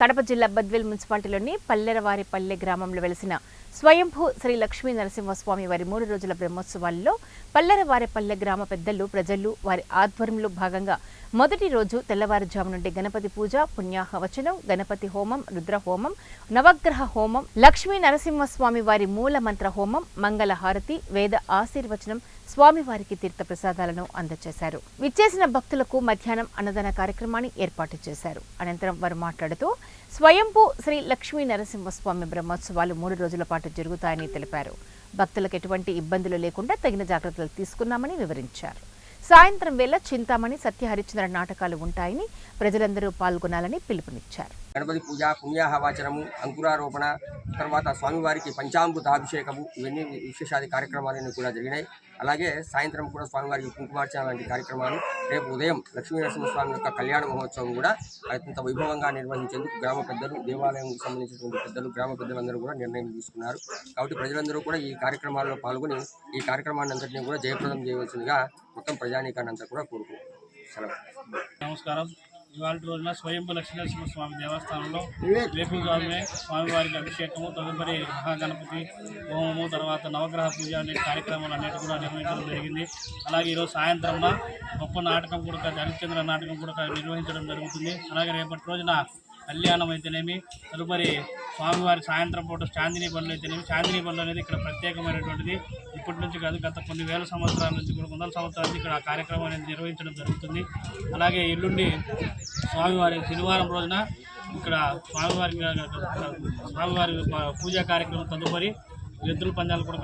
కడప జిల్లా బద్వేల్ మున్సిపాలిటీలోని పల్లెరవారిపల్లె గ్రామంలో వెలిసిన స్వయంభూ శ్రీ లక్ష్మీ నరసింహస్వామి వారి మూడు రోజుల బ్రహ్మోత్సవాల్లో పల్లెరవారిపల్లె గ్రామ పెద్దలు ప్రజలు వారి ఆధ్వర్యంలో భాగంగా మొదటి రోజు తెల్లవారుజాము నుండి గణపతి పూజ పుణ్యాహవచనం గణపతి హోమం రుద్ర హోమం నవగ్రహ హోమం లక్ష్మీ నరసింహస్వామి వారి మూల మంత్ర హోమం మంగళ హారతి వేద ఆశీర్వచనం స్వామివారికి తీర్థ ప్రసాదాలను అందజేశారు విచ్చేసిన భక్తులకు మధ్యాహ్నం అన్నదాన కార్యక్రమాన్ని ఏర్పాటు చేశారు. అనంతరం వారు మాట్లాడుతూ స్వయంభూ శ్రీ లక్ష్మీ నరసింహస్వామి బ్రహ్మోత్సవాలు మూడు రోజుల పాటు జరుగుతాయని తెలిపారు. భక్తులకు ఎటువంటి ఇబ్బందులు లేకుండా తగిన జాగ్రత్తలు తీసుకున్నామని వివరించారు. సాయంత్రం వేళ చింతామణి సత్యహరిచంద్ర నాటకాలు ఉంటాయని ప్రజలందరూ పాల్గొనాలని పిలుపునిచ్చారు. గణపతి పూజ పుణ్యాహవాచనము అంకురారోపణ తర్వాత స్వామివారికి పంచామృతాభిషేకము ఇవన్నీ విశేషాది కార్యక్రమాలన్నీ కూడా జరిగినాయి. అలాగే సాయంత్రం కూడా స్వామివారికి కుంకుమార్చన లాంటి కార్యక్రమాలు రేపు ఉదయం లక్ష్మీనరసింహస్వామి యొక్క కళ్యాణ మహోత్సవం కూడా అత్యంత వైభవంగా నిర్వహించేందుకు గ్రామ పెద్దలు దేవాలయంకు సంబంధించినటువంటి పెద్దలు గ్రామ పెద్దలందరూ కూడా నిర్ణయం తీసుకున్నారు. కాబట్టి ప్రజలందరూ కూడా ఈ కార్యక్రమాల్లో పాల్గొని ఈ కార్యక్రమాన్ని అంతటినీ కూడా జయప్రదం చేయవలసిందిగా మొత్తం ప్రజానీకాన్ని అంతా కూడా కోరుకు సెలవు. నమస్కారం. ఇవాళ రోజున స్వయంభూ లక్ష్మీనరసింహ స్వామి దేవస్థానంలో వేకువజామునే స్వామివారికి అభిషేకము తదుపరి మహాగణపతి హోమము తర్వాత నవగ్రహ పూజ అనే కార్యక్రమాలు అన్నిటి కూడా నిర్వహించడం జరిగింది. అలాగే ఈరోజు సాయంత్రంన గొప్ప నాటకం కూడా హరిశ్చంద్ర నాటకం కూడా నిర్వహించడం జరుగుతుంది. అలాగే రేపటి రోజున కళ్యాణం అయితేనేమి తదుపరి స్వామివారి సాయంత్రం పూట చాందినీ పనులు అయితేనేమి చాందినీ పనులు అనేది ఇక్కడ ప్రత్యేకమైనటువంటిది. ఇప్పటి నుంచి కాదు గత కొన్ని వేల సంవత్సరాల నుంచి కూడా వందల సంవత్సరాల నుంచి ఇక్కడ ఆ కార్యక్రమం అనేది నిర్వహించడం జరుగుతుంది. అలాగే ఎల్లుండి స్వామివారి శనివారం రోజున ఇక్కడ స్వామివారి స్వామివారి పూజా కార్యక్రమం తదుపరి ఎద్దుల పందాలు కూడా